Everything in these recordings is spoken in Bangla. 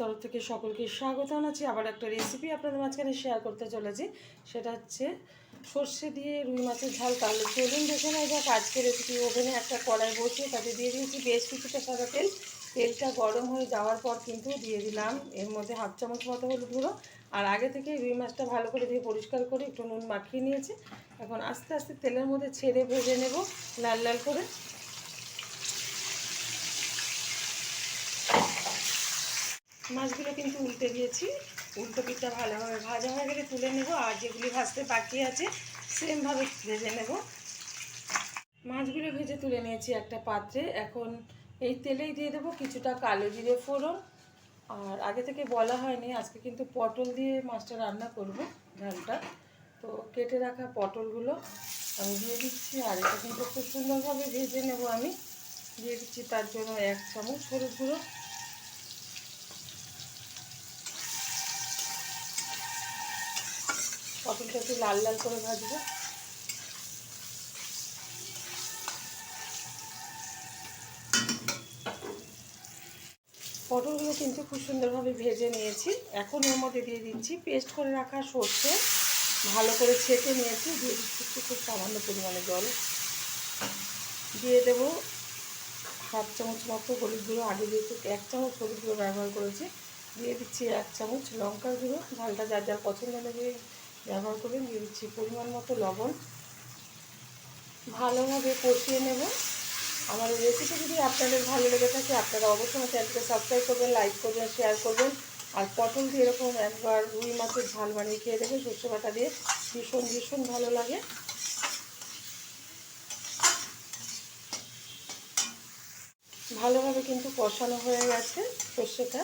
তরফ থেকে সকলকে স্বাগত জানাচ্ছি। আবার একটা রেসিপি আপনাদের মাঝখানে শেয়ার করতে চলেছি। সেটা হচ্ছে সর্ষে দিয়ে রুই মাছের ঝাল। তাহলে চলুন দেখে নেওয়া যাক। আজকে রেসিপি ওভেনে একটা কড়াই বসিয়ে তাতে দিয়ে দিয়েছি বেশ কিছুটা সাদা তেল। তেলটা গরম হয়ে যাওয়ার পর কিন্তু দিয়ে দিলাম এর মধ্যে হাফ চামচ মতো হলুদ গুঁড়ো। আর আগে থেকে রুই মাছটা ভালো করে দিয়ে পরিষ্কার করে একটু নুন মাখিয়ে নিয়েছি। এখন আস্তে আস্তে তেলের মধ্যে ছেড়ে ভেজে নেব লাল লাল করে। মাছগুলো কিন্তু উল্টে দিয়েছি। উল্টো পিঠটা ভালোভাবে ভাজা হয়ে গেলে তুলে নেব, আর যেগুলি ভাজতে বাকি আছে, সেমভাবে ভেজে নেব। মাছগুলো ভেজে তুলে নিয়েছি একটা পাত্রে। এখন এই তেলেই দিয়ে দেবো কিছুটা কালো জিরে ফোড়ন। আর আগে থেকে বলা হয়নি, আজকে কিন্তু পটল দিয়ে মাছটা রান্না করব, ঝালটা। তো কেটে রাখা পটলগুলো আমি দিয়ে দিচ্ছি, আর এটা কিন্তু খুব সুন্দরভাবে ভেজে নেব আমি। দিয়ে দিচ্ছি তার জন্য এক চামচ হলুদ গুঁড়ো। পটলটা একটু লাল লাল করে ভাজবো। পটলগুলো কিন্তু খুব সুন্দরভাবে ভেজে নিয়েছি। এখন এর মধ্যে দিয়ে দিচ্ছি পেস্ট করে রাখা সর্ষে। ভালো করে ছেঁকে নিয়েছি, দিয়ে দিচ্ছি খুব সামান্য পরিমাণে জল। দিয়ে দেবো হাফ চামচ মতো হলুদ গুঁড়ো। আগে যেহেতু এক চামচ হলুদ গুঁড়ো ব্যবহার করেছি, দিয়ে দিচ্ছি এক চামচ লঙ্কার গুঁড়ো। ঝালটা যার যার পছন্দ অনুযায়ী ব্যবহার করবেন, দিয়ে দিচ্ছি পরিমাণ মতো লবণ। ভালোভাবে কষিয়ে নেব। আমার রেসিপি যদি আপনাদের ভালো লেগে থাকে, আপনারা অবশ্যই আমার চ্যানেলকে সাবস্ক্রাইব করবেন লাইক করবেন শেয়ার করবেন। আর পটল দিয়ে এরকম একবার রুই মাছের ঝাল বানিয়ে খেয়ে দেবেন সর্ষে বাটা দিয়ে ভীষণ ভীষণ ভালো লাগে। ভালোভাবে কিন্তু কষানো হয়ে গেছে সর্ষেটা।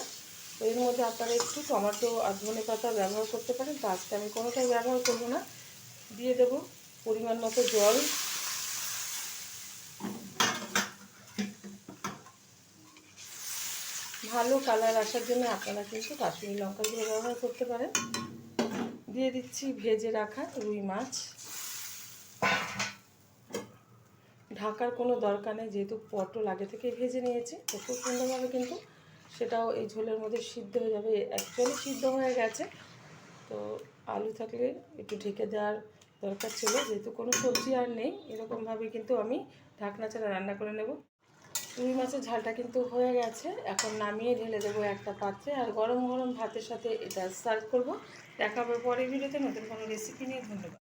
এর মধ্যে আপনারা একটু টমেটো আর ধনে পাতা ব্যবহার করতে পারেন। তো আজকে আমি কোনোটাই ব্যবহার করব না। দিয়ে দেব পরিমাণ মতো জল। ভালো কালার আসার জন্য আপনারা কিন্তু কাশ্মীরি লঙ্কাগুলো ব্যবহার করতে পারেন। দিয়ে দিচ্ছি ভেজে রাখা রুই মাছ। ঢাকার কোনো দরকার নেই, যেহেতু পটল আগে থেকে ভেজে নিয়েছি, তো খুব সুন্দরভাবে কিন্তু সেটাও এই ঝোলের মধ্যে সিদ্ধ হয়ে যাবে। অ্যাকচুয়ালি সিদ্ধ হয়ে গেছে। তো আলু থাকলে একটু ঢেকে দেওয়ার দরকার ছিল। যেহেতু কোনো সবজি আর নেই, এরকমভাবে কিন্তু আমি ঢাকনা ছাড়া রান্না করে নেব। রুই মাছের ঝালটা কিন্তু হয়ে গেছে। এখন নামিয়ে ঢেলে দেবো একটা পাত্রে। আর গরম গরম ভাতের সাথে এটা সার্ভ করব। দেখা হবে পরের ভিডিওতে। নতুন কোনো রেসিপি নিয়ে। ধন্যবাদ।